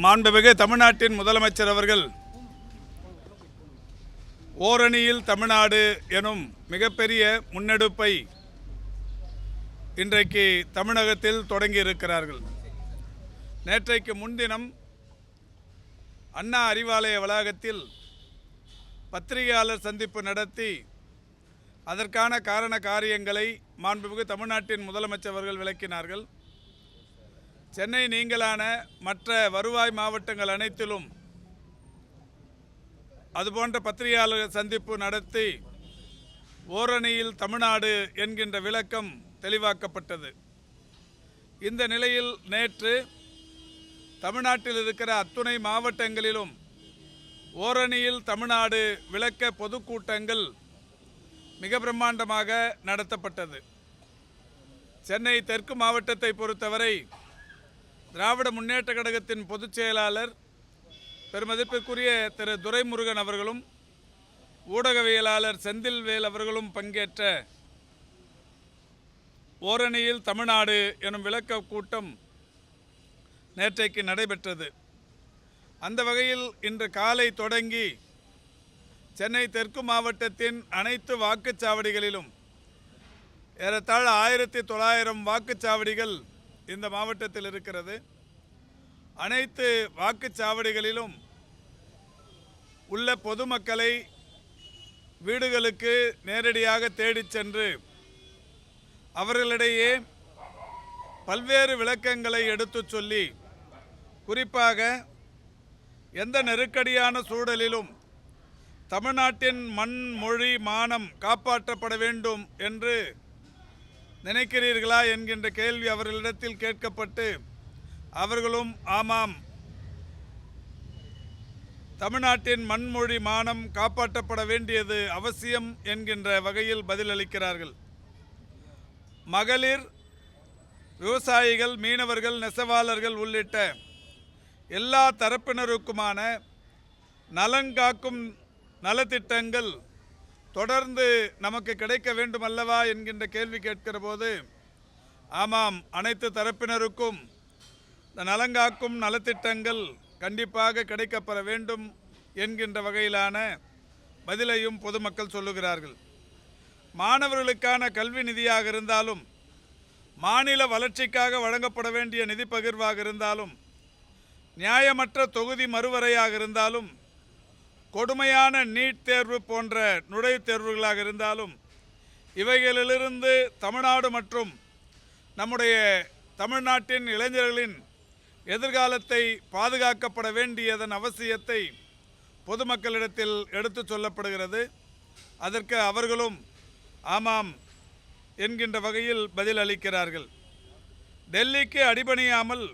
மாண்புமிகு தமிழ்நாட்டின் முதலமைச்சர் அவர்கள் ஓரணியில் தமிழ்நாடு எனும் மிகப்பெரிய முன்னெடுப்பை இன்றைக்கு தமிழகத்தில் தொடங்கி இருக்கிறார்கள். நேற்றைக்கு முன்தினம் அண்ணா அறிவாலய வளாகத்தில் பத்திரிகையாளர் சந்திப்பு நடத்தி அதற்கான காரண காரியங்களை மாண்புமிகு தமிழ்நாட்டின் முதலமைச்சர் அவர்கள் விளக்கினார்கள். சென்னை நீங்களான மற்ற வருவாய் மாவட்டங்கள் அனைத்திலும் அதுபோன்ற பத்திரிகையாளர் சந்திப்பு நடத்தி ஓரணியில் தமிழ்நாடு என்கின்ற விளக்கம் தெளிவாக்கப்பட்டது. இந்த நிலையில் நேற்று தமிழ்நாட்டில் இருக்கிற அத்துணை மாவட்டங்களிலும் ஓரணியில் தமிழ்நாடு விளக்க பொதுக்கூட்டங்கள் மிக பிரம்மாண்டமாக நடத்தப்பட்டது. சென்னை தெற்கு மாவட்டத்தை பொறுத்தவரை திராவிட முன்னேற்ற கழகத்தின் பொதுச் செயலாளர் பெருமதிப்பிற்குரிய திரு துரைமுருகன் அவர்களும் ஊடகவியலாளர் செந்தில்வேல் அவர்களும் பங்கேற்ற ஓரணியில் தமிழ்நாடு எனும் விளக்க கூட்டம் நேற்றைக்கு நடைபெற்றது. அந்த வகையில் இன்று காலை தொடங்கி சென்னை தெற்கு மாவட்டத்தின் அனைத்து வாக்குச்சாவடிகளிலும் ஏறத்தாழ ஆயிரத்தி தொள்ளாயிரம் வாக்குச்சாவடிகள் இந்த மாவட்டத்தில் இருக்கிறது. அனைத்து வாக்குச்சாவடிகளிலும் உள்ள பொதுமக்களை வீடுகளுக்கு நேரடியாக தேடிச் சென்று அவர்களிடையே பல்வேறு விளக்கங்களை எடுத்துச் சொல்லி குறிப்பாக எந்த நெருக்கடியான சூழலிலும் தமிழ்நாட்டின் மண் மொழி மானம் காப்பாற்றப்பட வேண்டும் என்று நினைக்கிறீர்களா என்கின்ற கேள்வி அவர்களிடத்தில் கேட்கப்பட்டு அவர்களும் ஆமாம். தமிழ்நாட்டின் மண்மொழி மானம் காப்பாற்றப்பட வேண்டியது அவசியம் என்கின்ற வகையில் பதிலளிக்கிறார்கள். மகளிர் விவசாயிகள் மீனவர்கள் நெசவாளர்கள் உள்ளிட்ட எல்லா தரப்பினருக்குமான நலன் காக்கும் நலத்திட்டங்கள் தொடர்ந்து நமக்கு கிடைக்க வேண்டும் அல்லவா என்கின்ற கேள்வி கேட்கிற போது ஆமாம் அனைத்து தரப்பினருக்கும் இந்த நலங்காக்கும் நலத்திட்டங்கள் கண்டிப்பாக கிடைக்கப்பெற வேண்டும் என்கின்ற வகையிலான பதிலையும் பொதுமக்கள் சொல்லுகிறார்கள். மாணவர்களுக்கான கல்வி நிதியாக இருந்தாலும் மாநில வளர்ச்சிக்காக வழங்கப்பட வேண்டிய நிதி பகிர்வாக இருந்தாலும் நியாயமற்ற தொகுதி மறுவரையாக இருந்தாலும் கொடுமையான நீட் தேர்வு போன்ற நுழைவுத் தேர்வுகளாக இருந்தாலும் இவைகளிலிருந்து தமிழ்நாடு மற்றும் நம்முடைய தமிழ்நாட்டின் இளைஞர்களின் எதிர்காலத்தை பாதுகாக்கப்பட வேண்டியதன் அவசியத்தை பொதுமக்களிடத்தில் எடுத்துச் சொல்லப்படுகிறது. அதற்கு அவர்களும் ஆமாம் என்கின்ற வகையில் பதில் அளிக்கிறார்கள். டெல்லிக்கு அடிபணியாமல்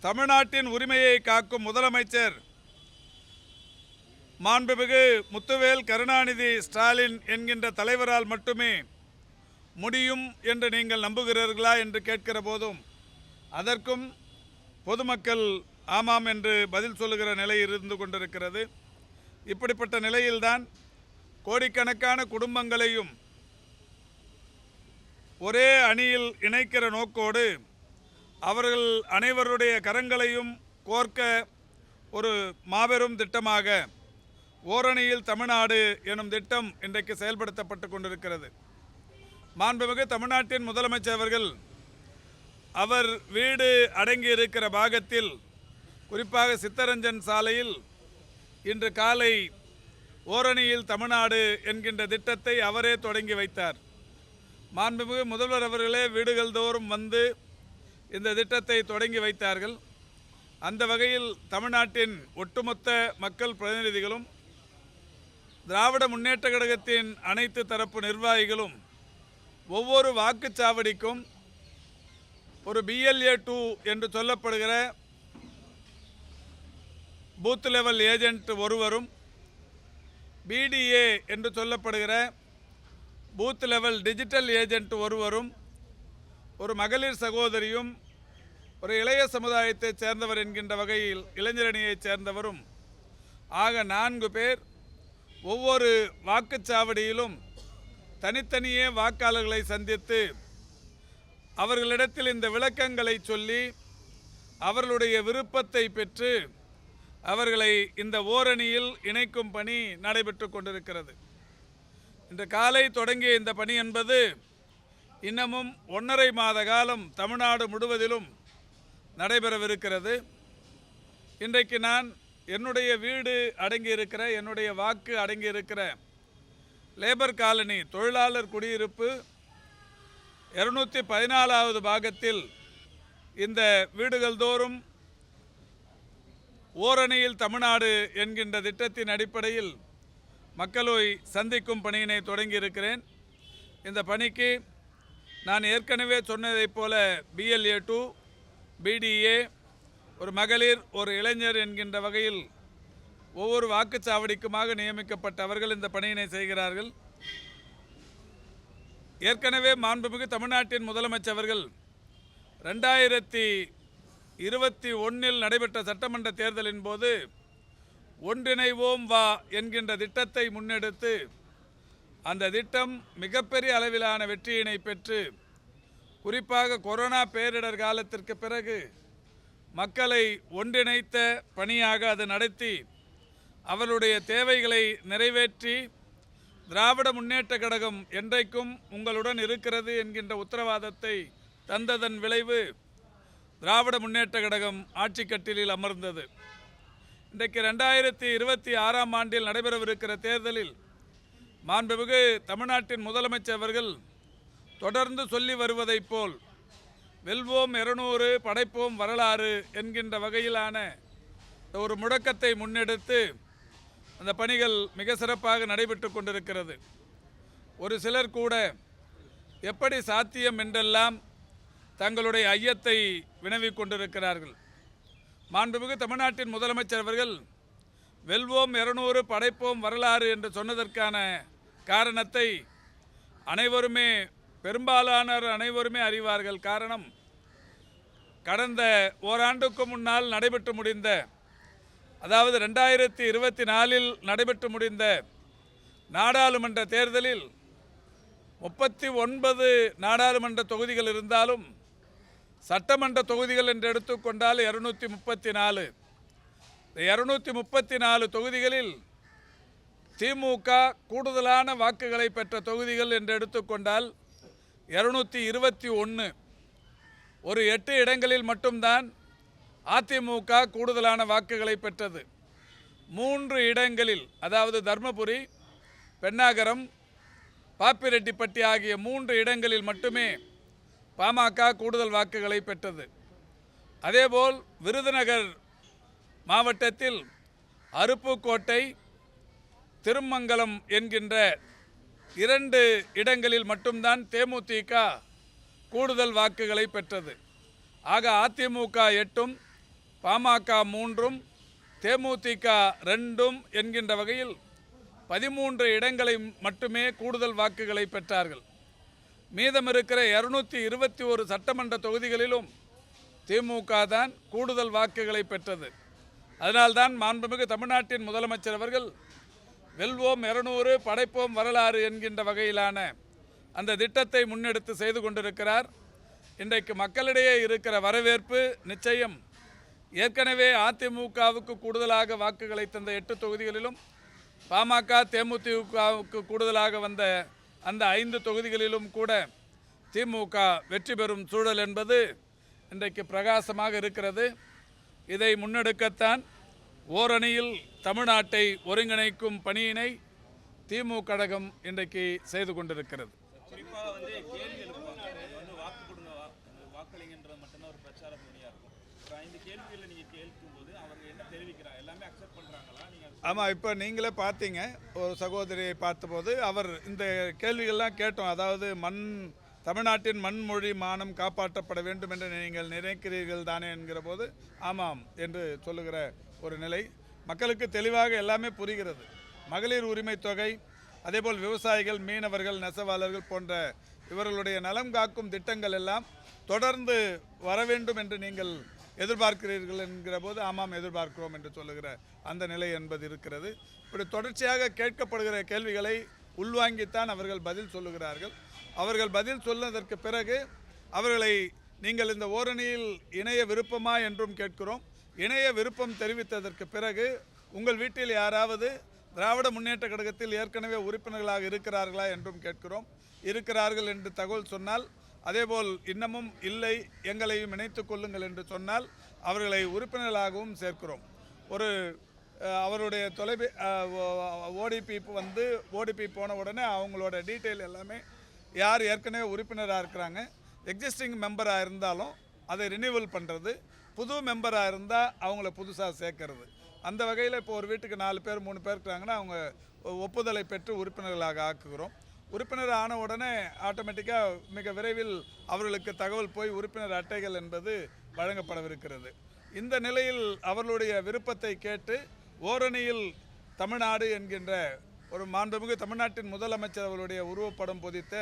தமிழ்நாட்டின் உரிமையை காக்கும் முதலமைச்சர் மாண்புமிகு முத்துவேல் கருணாநிதி ஸ்டாலின் என்கின்ற தலைவரால் மட்டுமே முடியும் என்று நீங்கள் நம்புகிறீர்களா என்று கேட்கிற போதும் அதற்கும் பொதுமக்கள் ஆமாம் என்று பதில் சொல்லுகிற நிலை இருந்து கொண்டிருக்கிறது. இப்படிப்பட்ட நிலையில்தான் கோடிக்கணக்கான குடும்பங்களையும் ஒரே அணியில் இணைக்கிற நோக்கோடு அவர்கள் அனைவருடைய கரங்களையும் கோர்க்க ஒரு மாபெரும் திட்டமாக ஓரணியில் தமிழ்நாடு எனும் திட்டம் இன்றைக்கு செயல்படுத்தப்பட்டு கொண்டிருக்கிறது. மாண்புமிகு தமிழ்நாட்டின் முதலமைச்சர் அவர்கள் அவர் வீடு அடங்கி இருக்கிற பாகத்தில் குறிப்பாக சித்தரஞ்சன் சாலையில் இன்று காலை ஓரணியில் தமிழ்நாடு என்கின்ற திட்டத்தை அவரே தொடங்கி வைத்தார். மாண்புமிகு முதல்வர் அவர்களே வீடுகள் தோறும் வந்து இந்த திட்டத்தை தொடங்கி வைத்தார்கள். அந்த வகையில் தமிழ்நாட்டின் ஒட்டுமொத்த மக்கள் பிரதிநிதிகளும் திராவிட முன்னேற்ற கழகத்தின் அனைத்து தரப்பு நிர்வாகிகளும் ஒவ்வொரு வாக்குச்சாவடிக்கும் ஒரு பிஎல்ஏ டூ என்று சொல்லப்படுகிற பூத் லெவல் ஏஜென்ட் ஒருவரும் பிடிஏ என்று சொல்லப்படுகிற பூத் லெவல் டிஜிட்டல் ஏஜென்ட் ஒருவரும் ஒரு மகளிர் சகோதரியும் ஒரு இளைய சமுதாயத்தைச் சேர்ந்தவர் என்கின்ற வகையில் இளைஞரணியைச் சேர்ந்தவரும் ஆக நான்கு பேர் ஒவ்வொரு வாக்குச்சாவடியிலும் தனித்தனியே வாக்காளர்களை சந்தித்து அவர்களிடத்தில் இந்த விளக்கங்களை சொல்லி அவர்களுடைய விருப்பத்தை பெற்று அவர்களை இந்த ஓரணியில் இணைக்கும் பணி நடைபெற்று கொண்டிருக்கிறது. இன்று காலை தொடங்கிய இந்த பணி என்பது இன்னமும் ஒன்றரை மாத காலம் தமிழ்நாடு முழுவதிலும் நடைபெறவிருக்கிறது. இன்றைக்கு நான் என்னுடைய வீடு அடங்கியிருக்கிற என்னுடைய வாக்கு அடங்கியிருக்கிற லேபர் காலனி தொழிலாளர் குடியிருப்பு இருநூற்றி பதினாலாவது பாகத்தில் இந்த வீடுகள் தோறும் ஓரணியில் தமிழ்நாடு என்கின்ற திட்டத்தின் அடிப்படையில் மக்களை சந்திக்கும் பணியினை தொடங்கியிருக்கிறேன். இந்த பணிக்கு நான் ஏற்கனவே சொன்னதைப் போல பிஎல்ஏ டூ பிடிஏ ஒரு மகளிர் ஒரு இளைஞர் என்கின்ற வகையில் ஒவ்வொரு வாக்குச்சாவடிக்குமாக நியமிக்கப்பட்டவர்கள் இந்த பணியினை செய்கிறார்கள். ஏற்கனவே மாண்புமிகு தமிழ்நாட்டின் முதலமைச்சர்கள் ரெண்டாயிரத்தி இருபத்தி ஒன்றில் நடைபெற்ற சட்டமன்ற தேர்தலின் போது ஒன்றிணைவோம் வா என்கின்ற திட்டத்தை முன்னெடுத்து அந்த திட்டம் மிகப்பெரிய அளவிலான வெற்றியினை பெற்று குறிப்பாக கொரோனா பேரிடர் காலத்திற்கு பிறகு மக்களை ஒன்றிணைத்த பணியாக அது நடத்தி அவருடைய தேவைகளை நிறைவேற்றி திராவிட முன்னேற்ற கழகம் என்றைக்கும் உங்களுடன் இருக்கிறது என்கின்ற உத்தரவாதத்தை தந்ததன் விளைவு திராவிட முன்னேற்ற கழகம் ஆட்சி கட்டிலில் அமர்ந்தது. இன்றைக்கு ரெண்டாயிரத்தி இருபத்தி ஆறாம் ஆண்டில் நடைபெறவிருக்கிற தேர்தலில் மாண்புமிகு தமிழ்நாட்டின் முதலமைச்சர் அவர்கள் தொடர்ந்து சொல்லி வருவதைப் போல் வெல்வோம் இருநூறு படைப்போம் வரலாறு என்கின்ற வகையிலான ஒரு முழக்கத்தை முன்னெடுத்து அந்த பணிகள் மிக சிறப்பாக நடைபெற்று கொண்டிருக்கிறது. ஒரு சிலர் கூட எப்படி சாத்தியம் என்றெல்லாம் தங்களுடைய ஐயத்தை வினவிக் கொண்டிருக்கிறார்கள். மாண்புமிகு தமிழ்நாட்டின் முதலமைச்சர் அவர்கள் வெல்வோம் இருநூறு படைப்போம் வரலாறு என்று சொன்னதற்கான காரணத்தை அனைவருமே பெரும்பாலானவர் அனைவருமே அறிவார்கள். காரணம் கடந்த ஓராண்டுக்கு முன்னால் நடைபெற்று முடிந்த அதாவது ரெண்டாயிரத்தி இருபத்தி நாலில் நடைபெற்று முடிந்த நாடாளுமன்ற தேர்தலில் முப்பத்தி ஒன்பது நாடாளுமன்ற தொகுதிகள் இருந்தாலும் சட்டமன்ற தொகுதிகள் என்று எடுத்துக்கொண்டால் இரநூத்தி முப்பத்தி நாலு. இந்த இரநூத்தி முப்பத்தி நாலு தொகுதிகளில் திமுக கூடுதலான வாக்குகளை பெற்ற தொகுதிகள் என்று எடுத்துக்கொண்டால் இரநூத்தி இருபத்தி ஒன்று. ஒரு எட்டு இடங்களில் மட்டும்தான் அதிமுக கூடுதலான வாக்குகளை பெற்றது. மூன்று இடங்களில் அதாவது தர்மபுரி பெண்ணாகரம் பாப்பிரெட்டிப்பட்டி ஆகிய மூன்று இடங்களில் மட்டுமே பாமக கூடுதல் வாக்குகளை பெற்றது. அதேபோல் விருதுநகர் மாவட்டத்தில் அருப்புக்கோட்டை திருமங்கலம் என்கின்ற இரண்டு இடங்களில் மட்டும்தான் தேமுதிக கூடுதல் வாக்குகளை பெற்றது. ஆக அதிமுக எட்டும் பாமக மூன்றும் தேமுதிக ரெண்டும் என்கின்ற வகையில் பதிமூன்று இடங்களை மட்டுமே கூடுதல் வாக்குகளை பெற்றார்கள். மீதமிருக்கிற இருநூத்தி இருபத்தி ஒரு சட்டமன்ற தொகுதிகளிலும் திமுக தான் கூடுதல் வாக்குகளை பெற்றது. அதனால்தான் மாண்புமிகு தமிழ்நாட்டின் முதலமைச்சர் அவர்கள் வெல்வோம் இருநூறு படைப்போம் வரலாறு என்கின்ற வகையிலான அந்த திட்டத்தை முன்னெடுத்து செய்து கொண்டிருக்கிறார். இன்றைக்கு மக்களிடையே இருக்கிற வரவேற்பு நிச்சயம். ஏற்கனவே அதிமுகவுக்கு கூடுதலாக வாக்குகளை தந்த எட்டு தொகுதிகளிலும் பாமக தேமுதிகவுக்கு கூடுதலாக வந்த அந்த ஐந்து தொகுதிகளிலும் கூட திமுக வெற்றி பெறும் சூழல் என்பது இன்றைக்கு பிரகாசமாக இருக்கிறது. இதை முன்னெடுக்கத்தான் ஓரணியில் தமிழ்நாட்டை ஒருங்கிணைக்கும் பணியினை திமுக கழகம் இன்றைக்கு செய்து கொண்டிருக்கிறது. குறிப்பாக வந்து கேள்வி எழுப்புவாங்க. வந்து வாக்கு கொடுங்க வாக்களிங்கன்றது மட்டும்தான் ஒரு பிரச்சார துணியாக இருக்கும். ஆமாம் இப்போ நீங்களே பார்த்தீங்க ஒரு சகோதரியை பார்த்தபோது அவர் இந்த கேள்விகள்லாம் கேட்டோம். அதாவது மண் தமிழ்நாட்டின் மண்மொழி மானம் காப்பாற்றப்பட வேண்டும் என்று நீங்கள் நினைக்கிறீர்கள் தானே என்கிற போது ஆமாம் என்று சொல்லுகிற ஒரு நிலை. மக்களுக்கு தெளிவாக எல்லாமே புரிகிறது. மகளிர் உரிமை தொகை அதேபோல் விவசாயிகள் மீனவர்கள் நெசவாளர்கள் போன்ற இவர்களுடைய நலம் காக்கும் திட்டங்கள் எல்லாம் தொடர்ந்து வர வேண்டும் என்று நீங்கள் எதிர்பார்க்கிறீர்கள் என்கிற போது ஆமாம் எதிர்பார்க்கிறோம் என்று சொல்லுகிற அந்த நிலை என்பது இருக்கிறது. இப்படி தொடர்ச்சியாக கேட்கப்படுகிற கேள்விகளை உள்வாங்கித்தான் அவர்கள் பதில் சொல்லுகிறார்கள். அவர்கள் பதில் சொன்னதற்கு பிறகு அவர்களை நீங்கள் இந்த ஓரணியில் இணைய விருப்பமா என்றும் கேட்கிறோம். இணைய விருப்பம் தெரிவித்ததற்கு பிறகு உங்கள் வீட்டில் யாராவது திராவிட முன்னேற்ற கழகத்தில் ஏற்கனவே உறுப்பினர்களாக இருக்கிறார்களா என்றும் கேட்கிறோம். இருக்கிறார்கள் என்று தகவல் சொன்னால் அதேபோல் இன்னமும் இல்லை எங்களையும் இணைத்துக் கொள்ளுங்கள் என்று சொன்னால் அவர்களை உறுப்பினர்களாகவும் சேர்க்கிறோம். ஒரு அவருடைய தொலைபே ஓடிபி வந்து ஓடிபி போன உடனே அவங்களோட டீட்டெயில் எல்லாமே யார் ஏற்கனவே உறுப்பினராக இருக்கிறாங்க எக்ஸிஸ்டிங் மெம்பராக இருந்தாலும் அதை ரினியூவல் பண்ணுறது புது மெம்பராக இருந்தால் அவங்கள புதுசாக சேர்க்கறது. அந்த வகையில் இப்போ ஒரு வீட்டுக்கு நாலு பேர் மூணு பேர் இருக்கிறாங்கன்னா அவங்க ஒப்புதலை பெற்று உறுப்பினர்களாக ஆக்குகிறோம். உறுப்பினர் ஆன உடனே ஆட்டோமேட்டிக்காக மிக விரைவில் அவர்களுக்கு தகவல் போய் உறுப்பினர் அட்டைகள் என்பது வழங்கப்படவிருக்கிறது. இந்த நிலையில் அவர்களுடைய விருப்பத்தை கேட்டு ஓரணியில் தமிழ்நாடு என்கின்ற ஒரு மாண்புமிகு தமிழ்நாட்டின் முதலமைச்சர் அவருடைய உருவப்படம் பொதித்த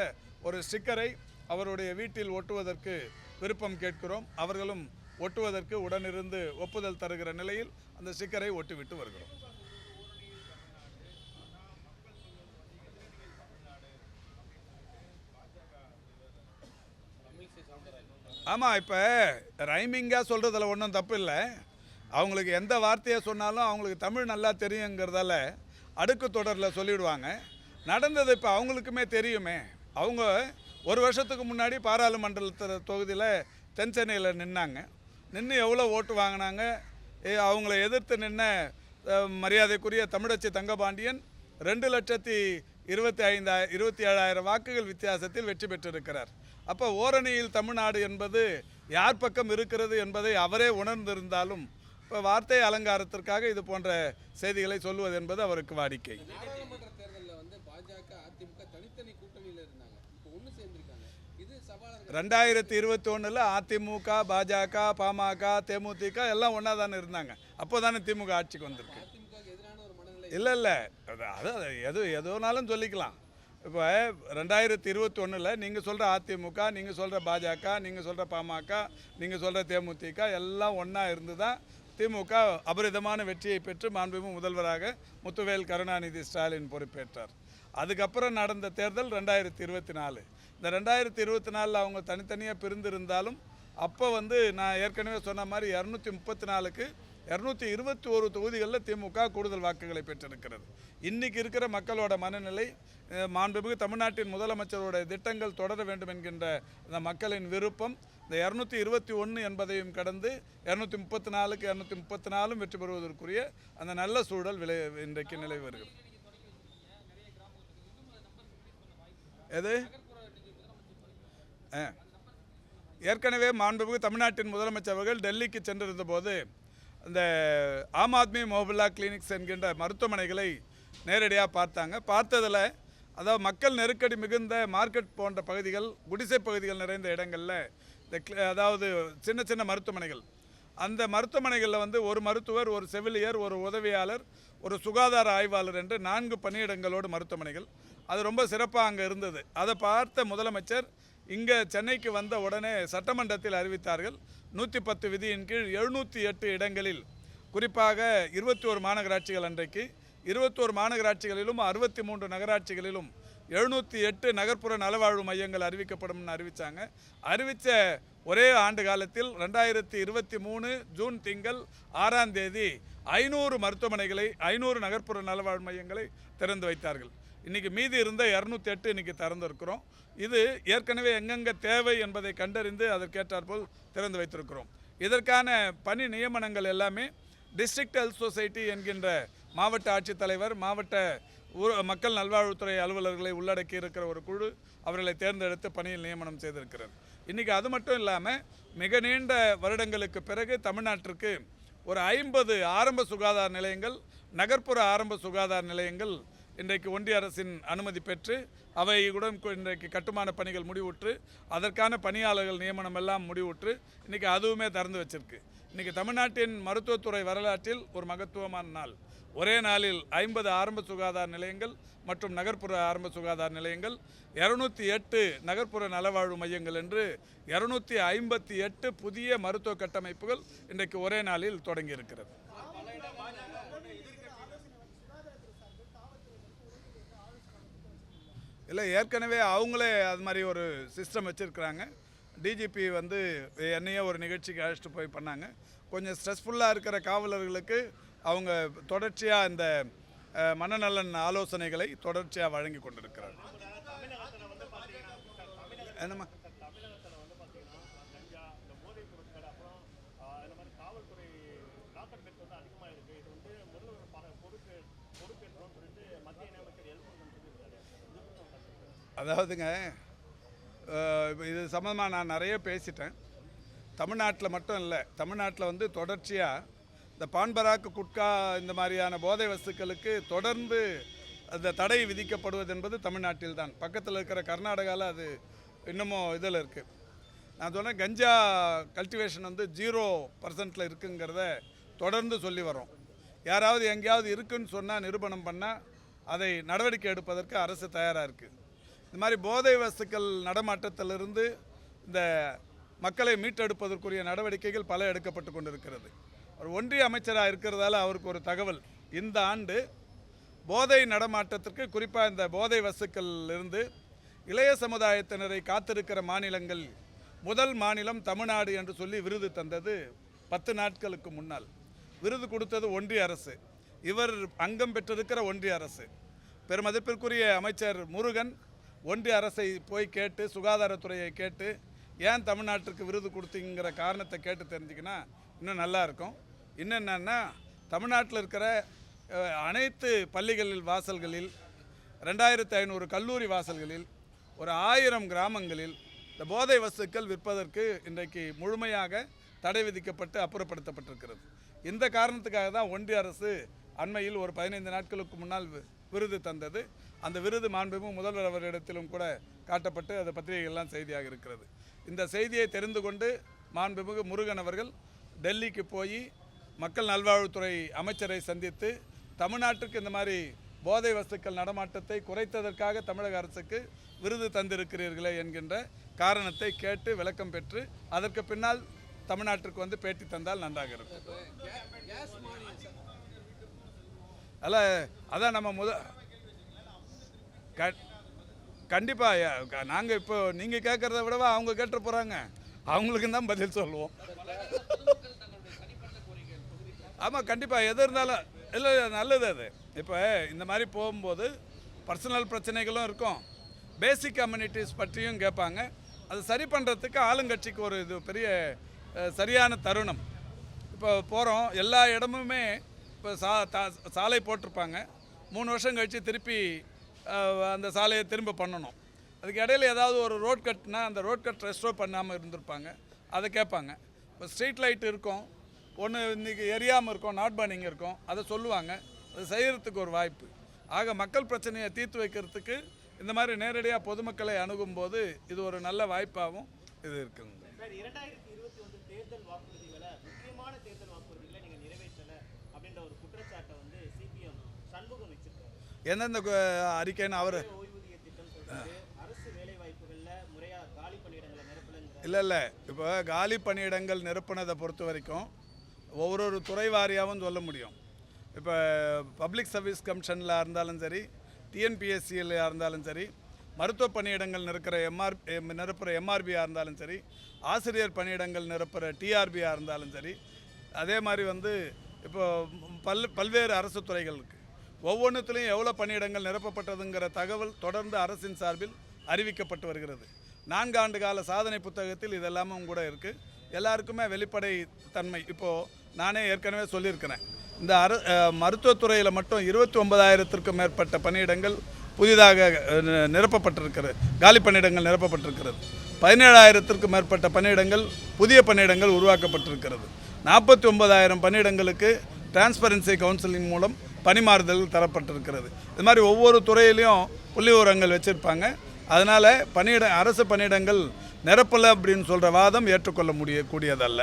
ஒரு ஸ்டிக்கரை அவருடைய வீட்டில் ஒட்டுவதற்கு விருப்பம் கேட்கிறோம். அவர்களும் ஒட்டுவதற்கு உடனிருந்து ஒப்புதல் தருகிற நிலையில் அந்த ஸ்டிக்கரை ஒட்டிவிட்டு வருகிறோம். ஆமாம் இப்போ ரைமிங்காக சொல்கிறதுல ஒன்றும் தப்பு இல்லை. அவங்களுக்கு எந்த வார்த்தையை சொன்னாலும் அவங்களுக்கு தமிழ் நல்லா தெரியுங்கிறதால அடுக்கு தொடரில் சொல்லிவிடுவாங்க நடந்தது இப்போ அவங்களுக்குமே தெரியுமே. அவங்க ஒரு வருஷத்துக்கு முன்னாடி பாராளுமன்ற தொகுதியில் தென் சென்னையில் நின்னாங்க. நின்று எவ்வளோ ஓட்டு வாங்கினாங்க? அவங்கள எதிர்த்து நின்ன மரியாதைக்குரிய தமிழச்சி தங்கபாண்டியன் ரெண்டு லட்சத்தி இருபத்தி ஐந்தா இருபத்தி ஏழாயிரம் வாக்குகள் வித்தியாசத்தில் வெற்றி பெற்றிருக்கிறார். அப்போ ஓரணியில் தமிழ்நாடு என்பது யார் பக்கம் இருக்கிறது என்பதை அவரே உணர்ந்திருந்தாலும் இப்போ வார்த்தை அலங்காரத்திற்காக இது போன்ற செய்திகளை சொல்வது என்பது அவருக்கு வாடிக்கை நாடாளுமன்ற தேர்தலில் வந்து பாஜக அதிமுக தனித்தனி கூட்டணியில் இருந்தாங்க இப்போ ஒன்று சேர்ந்திருக்காங்க இது சவாலாக ரெண்டாயிரத்தி இருபத்தி ஒன்றில் அதிமுக பாஜக பாமக தேமுதிக எல்லாம் ஒன்றா தானே இருந்தாங்க. அப்போ தானே திமுக ஆட்சிக்கு வந்திருக்கு. இல்லை இல்லை. அது அது எது எதுனாலும் சொல்லிக்கலாம். இப்போ ரெண்டாயிரத்தி இருபத்தி ஒன்றில் நீங்கள் சொல்கிற அதிமுக நீங்கள் சொல்கிற பாஜக நீங்கள் சொல்கிற பாமக நீங்கள் சொல்கிற தேமுதிக எல்லாம் ஒன்றா இருந்து தான் திமுக அபரிதமான வெற்றியை பெற்று மாண்புமிகு முதல்வராக முத்துவேல் கருணாநிதி ஸ்டாலின் பொறுப்பேற்றார். அதுக்கப்புறம் நடந்த தேர்தல் ரெண்டாயிரத்தி இருபத்தி நாலு. இந்த ரெண்டாயிரத்தி இருபத்தி நாலில் அவங்க தனித்தனியாக பிரிந்திருந்தாலும் அப்போ வந்து நான் ஏற்கனவே சொன்ன மாதிரி இரநூத்தி முப்பத்தி நாலுக்கு இரநூத்தி இருபத்தி ஒரு தொகுதிகளில் திமுக கூடுதல் வாக்குகளை பெற்றிருக்கிறது. இன்றைக்கி இருக்கிற மக்களோட மனநிலை மாண்புமிகு தமிழ்நாட்டின் முதலமைச்சரோட திட்டங்கள் தொடர வேண்டும் என்கின்ற இந்த மக்களின் விருப்பம் இந்த இரநூத்தி இருபத்தி ஒன்று என்பதையும் கடந்து இரநூத்தி முப்பத்தி நாலுக்கு இரநூத்தி முப்பத்தி நாலும் வெற்றி பெறுவதற்குரிய அந்த நல்ல சூழல் விளை இன்றைக்கு நிலவி வருகிறது. எது? ஏற்கனவே மாண்புமிகு தமிழ்நாட்டின் முதலமைச்சர் அவர்கள் டெல்லிக்கு சென்றிருந்த போது இந்த ஆம் ஆத்மி மொபைலா கிளினிக்ஸ் என்கின்ற மருத்துவமனைகளை நேரடியாக பார்த்தாங்க. பார்த்ததில் அதாவது மக்கள் நெருக்கடி மிகுந்த மார்க்கெட் போன்ற பகுதிகள் குடிசை பகுதிகள் நிறைந்த இடங்களில் இந்த அதாவது சின்ன சின்ன மருத்துவமனைகள். அந்த மருத்துவமனைகளில் வந்து ஒரு மருத்துவர் ஒரு செவிலியர் ஒரு உதவியாளர் ஒரு சுகாதார ஆய்வாளர் என்று நான்கு பணியிடங்களோடு மருத்துவமனைகள். அது ரொம்ப சிறப்பாக அங்கே இருந்தது. அதை பார்த்த முதலமைச்சர் இங்கே சென்னைக்கு வந்த உடனே சட்டமன்றத்தில் அறிவித்தார்கள் நூற்றி பத்து விதியின் கீழ் எழுநூற்றி எட்டு இடங்களில் குறிப்பாக இருபத்தி ஒரு மாநகராட்சிகள் அன்றைக்கு இருபத்தோரு மாநகராட்சிகளிலும் அறுபத்தி மூன்று நகராட்சிகளிலும் எழுநூற்றி எட்டு நகர்ப்புற நலவாழ்வு மையங்கள் அறிவிக்கப்படும்னு அறிவித்தாங்க அறிவித்த ஒரே ஆண்டு காலத்தில் ரெண்டாயிரத்தி இருபத்தி மூணு ஜூன் திங்கள் ஆறாம் தேதி ஐநூறு மருத்துவமனைகளை ஐநூறு நகர்ப்புற நலவாழ்வு மையங்களை திறந்து வைத்தார்கள். இன்றைக்கி மீதி இருந்த இரநூத்தி எட்டு இன்றைக்கி திறந்திருக்கிறோம். இது ஏற்கனவே எங்கெங்கே தேவை என்பதை கண்டறிந்து அதற்கேற்றாற்போல் திறந்து வைத்திருக்கிறோம். இதற்கான பணி நியமனங்கள் எல்லாமே டிஸ்ட்ரிக்ட் ஹெல்த் சொசைட்டி என்கின்ற மாவட்ட ஆட்சித்தலைவர் மாவட்ட ஊர் மக்கள் நல்வாழ்வுத்துறை அலுவலர்களை உள்ளடக்கி இருக்கிற ஒரு குழு அவர்களை தேர்ந்தெடுத்து பணியில் நியமனம் செய்திருக்கிறது. இன்றைக்கி அது மட்டும் இல்லாமல் மிக நீண்ட வருடங்களுக்கு பிறகு தமிழ்நாட்டிற்கு ஒரு ஐம்பது ஆரம்ப சுகாதார நிலையங்கள் நகர்ப்புற ஆரம்ப சுகாதார நிலையங்கள் இன்றைக்கு ஒன்றிய அரசின் அனுமதி பெற்று அவையுடன் இன்றைக்கு கட்டுமான பணிகள் முடிவுற்று அதற்கான பணியாளர்கள் நியமனம் எல்லாம் முடிவுற்று இன்றைக்கி அதுவுமே திறந்து வச்சிருக்கு. இன்றைக்கி தமிழ்நாட்டின் மருத்துவத்துறை வரலாற்றில் ஒரு மகத்துவமான நாள். ஒரே நாளில் ஐம்பது ஆரம்ப சுகாதார நிலையங்கள் மற்றும் நகர்ப்புற ஆரம்ப சுகாதார நிலையங்கள் இரநூத்தி எட்டு நகர்ப்புற நலவாழ்வு மையங்கள் என்று இரநூத்தி ஐம்பத்தி எட்டு புதிய மருத்துவ கட்டமைப்புகள் இன்றைக்கு ஒரே நாளில் தொடங்கி இருக்கிறது இல்லை ஏற்கனவே அவங்களே அது மாதிரி ஒரு சிஸ்டம் வச்சுருக்கிறாங்க. டிஜிபி வந்து என்னையே ஒரு நிகழ்ச்சிக்கு அழைச்சிட்டு போய் பண்ணாங்க. கொஞ்சம் ஸ்ட்ரெஸ்ஃபுல்லாக இருக்கிற காவலர்களுக்கு அவங்க தொடர்ச்சியாக இந்த மனநலன் ஆலோசனைகளை தொடர்ச்சியாக வழங்கி கொண்டிருக்கிறார் என்னம்மா தமிழகத்தில் வந்து பார்த்தீங்கன்னா கஞ்சா இந்த போதைப் பொருட்கள் அப்புறம் ஆஹ், இந்த மாதிரி காவல்துறை நாக்கட்பெட் வந்து அதிகமாக இருக்குது இது வந்து முதல்வர் பல பொறுப்பு பொறுப்பேற்றோம்னு சொல்லிட்டு மத்திய இணையமைச்சர் எல்முருகன் சொல்லியிருக்காரு இது பத்தி உங்க கருத்து என்ன? அதாவதுங்க இது சம்மந்தமாக நான் நிறைய பேசிட்டேன். தமிழ்நாட்டில் மட்டும் இல்லை தமிழ்நாட்டில் வந்து தொடர்ச்சியாக இந்த பான்பராக்கு குட்கா இந்த மாதிரியான போதை வஸ்துக்களுக்கு தொடர்ந்து அந்த தடை விதிக்கப்படுவது என்பது தமிழ்நாட்டில் தான். பக்கத்தில் இருக்கிற கர்நாடகாவில் அது இன்னமும் இதில் இருக்குது நான் சொன்னேன் கஞ்சா கல்டிவேஷன் வந்து ஜீரோ பர்சன்ட்டில் இருக்குங்கிறத தொடர்ந்து சொல்லி வரோம் யாராவது எங்கேயாவது இருக்குன்னு சொன்னால் நிரூபணம் பண்ணால் அதை நடவடிக்கை எடுப்பதற்கு அரசு தயாராக இருக்குது இந்த மாதிரி போதை வஸ்துக்கள் நடமாட்டத்திலிருந்து இந்த மக்களை மீட்டெடுப்பதற்குரிய நடவடிக்கைகள் பல எடுக்கப்பட்டு கொண்டிருக்கிறது. ஒரு ஒன்றிய அமைச்சராக இருக்கிறதால அவருக்கு ஒரு தகவல். இந்த ஆண்டு போதை நடமாட்டத்திற்கு குறிப்பாக இந்த போதை வஸ்துக்கள் இருந்து இளைய சமுதாயத்தினரை காத்திருக்கிற மாநிலங்கள் முதல் மாநிலம் தமிழ்நாடு என்று சொல்லி விருது தந்தது பத்து நாட்களுக்கு முன்னால். விருது கொடுத்தது ஒன்றிய அரசு. இவர் அங்கம் பெற்றிருக்கிற ஒன்றிய அரசு. பெருமதிப்பிற்குரிய அமைச்சர் முருகன் ஒன்றிய அரசை போய் கேட்டு சுகாதாரத்துறையை கேட்டு ஏன் தமிழ்நாட்டிற்கு விருது கொடுத்தீங்கிற காரணத்தை கேட்டு தெரிஞ்சுக்கினா இன்னும் நல்லாயிருக்கும் இன்னும் தமிழ்நாட்டில் இருக்கிற அனைத்து பள்ளிகளில் வாசல்களில் ரெண்டாயிரத்து ஐநூறு கல்லூரி வாசல்களில் ஒரு ஆயிரம் கிராமங்களில் இந்த போதை வஸ்துக்கள் விற்பதற்கு இன்றைக்கு முழுமையாக தடை விதிக்கப்பட்டு அப்புறப்படுத்தப்பட்டிருக்கிறது. இந்த காரணத்துக்காக தான் ஒன்றிய அரசு அண்மையில் ஒரு பதினைந்து நாட்களுக்கு முன்னால் விருது தந்தது. அந்த விருது மாண்புமிகு முதல்வர் அவரிடத்திலும் கூட காட்டப்பட்டு அது பத்திரிகைகள்லாம் செய்தியாக இருக்கிறது. இந்த செய்தியை தெரிந்து கொண்டு மாண்புமிகு முருகன் அவர்கள் டெல்லிக்கு போய் மக்கள் நல்வாழ்வுத்துறை அமைச்சரை சந்தித்து தமிழ்நாட்டுக்கு இந்த மாதிரி போதை வஸ்துக்கள் நடமாட்டத்தை குறைத்ததற்காக தமிழக அரசுக்கு விருது தந்திருக்கிறீர்களே என்கின்ற காரணத்தை கேட்டு விளக்கம் பெற்று அதற்கு பின்னால் தமிழ்நாட்டிற்கு வந்து பேட்டி தந்தால் நன்றாக இருக்கும் இப்போ கேஸ் மானியம் சார் அல்ல அதான் நம்ம முத க கண்டிப்பாக நாங்கள் இப்போ நீங்கள் கேட்குறத விடவா அவங்க கேட்டு போகிறாங்க அவங்களுக்கு தான் பதில் சொல்லுவோம். ஆமாம் கண்டிப்பாக எது இருந்தாலும் இல்லை நல்லது அது. இப்போ இந்த மாதிரி போகும்போது பர்சனல் பிரச்சனைகளும் இருக்கும். பேசிக் கம்யூனிட்டிஸ் பற்றியும் கேட்பாங்க. அது சரி பண்ணுறதுக்கு ஆளுங்கட்சிக்கு ஒரு இது பெரிய சரியான தருணம். இப்போ போகிறோம் எல்லா இடமுமே இப்போ சா தா- சாலை போட்டிருப்பாங்க. மூணு வருஷம் கழித்து திருப்பி அந்த சாலையை திரும்ப பண்ணணும். அதுக்கு இடையில ஏதாவது ஒரு ரோட் கட்னா அந்த ரோட் கட் ரெஸ்டோர் பண்ணாமல் இருந்திருப்பாங்க. அதை கேட்பாங்க. இப்போ ஸ்ட்ரீட் லைட் இருக்கும். ஒன்று இன்றைக்கி எரியாமல் இருக்கும் நாட் பர்னிங் இருக்கும். அதை சொல்லுவாங்க. அது செய்கிறதுக்கு ஒரு வாய்ப்பு. ஆக மக்கள் பிரச்சனையை தீர்த்து வைக்கிறதுக்கு இந்த மாதிரி நேரடியாக பொதுமக்களை அணுகும்போது இது ஒரு நல்ல வாய்ப்பாகவும் இது இருக்குங்க சார் இரண்டாயிரத்தி இருபத்தி ஒன்று தேர்தல் வாக்குறுதிகளை முக்கியமான தேர்தல் வாக்குறுதிகளை நீங்கள் நிறைவேற்றலை அப்படின்ற ஒரு குற்றச்சாட்டை வந்து சிபிஎம் சண்முகம் வச்சிருக்காரு எந்தெந்த அறிக்கைன்னு அவர் இல்லை இல்லை. இப்போ காலி பணியிடங்கள் நிரப்புனதை பொறுத்த வரைக்கும் ஒவ்வொரு துறை வாரியாகவும் சொல்ல முடியும். இப்போ பப்ளிக் சர்வீஸ் கமிஷனில் இருந்தாலும் சரி டிஎன்பிஎஸ்சியில் இருந்தாலும் சரி மருத்துவ பணியிடங்கள் நிற்கிற எம்ஆர் நிரப்புற எம்ஆர்பியாக இருந்தாலும் சரி ஆசிரியர் பணியிடங்கள் நிரப்புற டிஆர்பியாக இருந்தாலும் சரி அதே மாதிரி வந்து இப்போ பல் பல்வேறு அரசு துறைகள் இருக்குது ஒவ்வொன்றுத்துலேயும் எவ்வளோ பணியிடங்கள் நிரப்பப்பட்டதுங்கிற தகவல் தொடர்ந்து அரசின் சார்பில் அறிவிக்கப்பட்டு வருகிறது. நான்கு ஆண்டு கால சாதனை புத்தகத்தில் இதெல்லாமும் கூட இருக்குது எல்லாருக்குமே வெளிப்படை தன்மை. இப்போது நானே ஏற்கனவே சொல்லியிருக்கிறேன். இந்த அர மருத்துவத்துறையில் மட்டும் இருபத்தி ஒன்பதாயிரத்திற்கும் மேற்பட்ட பணியிடங்கள் புதிதாக நிரப்பப்பட்டிருக்கிறது. காலி பணியிடங்கள் நிரப்பப்பட்டிருக்கிறது. பதினேழாயிரத்திற்கும் மேற்பட்ட பணியிடங்கள் புதிய பணியிடங்கள் உருவாக்கப்பட்டிருக்கிறது. நாற்பத்தி ஒன்பதாயிரம் பணியிடங்களுக்கு டிரான்ஸ்பரன்சி கவுன்சிலிங் மூலம் பணிமாறுதல் தரப்பட்டிருக்கிறது. இது மாதிரி ஒவ்வொரு துறையிலையும் புள்ளி விவரங்கள் வச்சுருப்பாங்க. அதனால் பணியிட அரசு பணியிடங்கள் நிரப்பலை அப்படின்னு சொல்கிற வாதம் ஏற்றுக்கொள்ள முடியக்கூடியதல்ல